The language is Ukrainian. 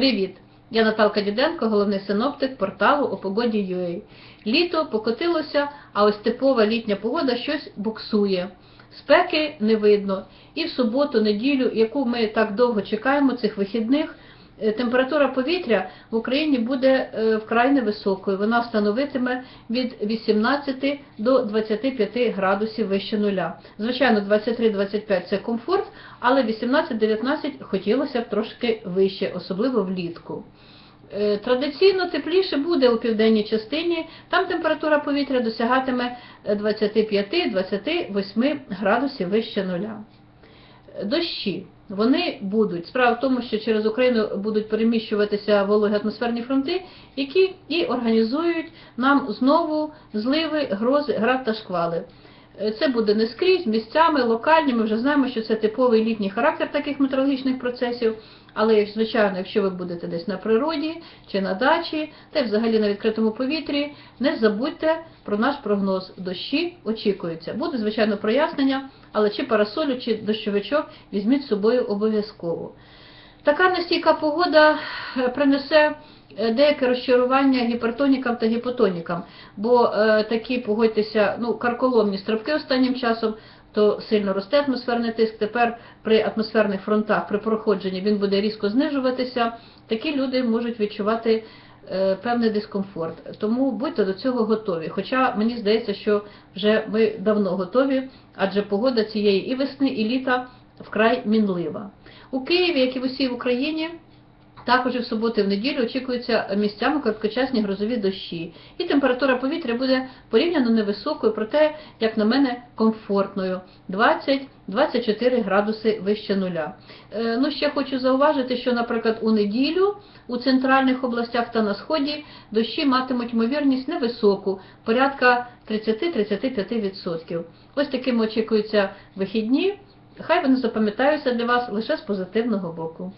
Привіт! Я Наталка Діденко, головний синоптик порталу о погоді.ua. Літо покотилося, а ось типова літня погода щось буксує. Спеки не видно. І в суботу, неділю, яку ми так довго чекаємо, цих вихідних, е, температура повітря в Україні буде е, вкрай невисокою. Вона становитиме від 18 до 25 градусів вище нуля. Звичайно, 23-25 це комфорт, але 18-19 хотілося б трошки вище, особливо влітку. Е, Традиційно тепліше буде у південній частині, там температура повітря досягатиме е, 25-28 градусів вище нуля. Е, Дощі. Вони будуть. Справа в тому, що через Україну будуть переміщуватися вологі атмосферні фронти, які і організують нам знову зливи, грози, град та шквали. Е, Це буде не скрізь, місцями, локальні. Ми вже знаємо, що це типовий літній характер таких метеорологічних процесів. Але, звичайно, якщо ви будете десь на природі чи на дачі, та й взагалі на відкритому повітрі, не забудьте про наш прогноз. Дощі очікуються. Буде, звичайно, прояснення, але чи парасолю, чи дощовичок візьміть з собою обов'язково. Така нестійка погода е, принесе деяке розчарування гіпертонікам та гіпотонікам, бо е, такі, погодьтеся, ну, карколомні стравки останнім часом, то сильно росте атмосферний тиск. Тепер при атмосферних фронтах, при проходженні він буде різко знижуватися. Такі люди можуть відчувати е, певний дискомфорт. Тому будьте до цього готові. Хоча мені здається, що вже ми давно готові, адже погода цієї і весни, і літа вкрай мінлива. У Києві, як і в усій Україні, також і в суботу і в неділю очікуються місцями короткочасні грозові дощі. І температура повітря буде порівняно невисокою, проте, як на мене, комфортною 20-24 градуси вище нуля. Е, Ну, ще хочу зауважити, що, наприклад, у неділю у центральних областях та на сході дощі матимуть ймовірність невисоку, порядка 30-35%. Ось такими очікуються вихідні. Хай вони запам'ятаються для вас лише з позитивного боку.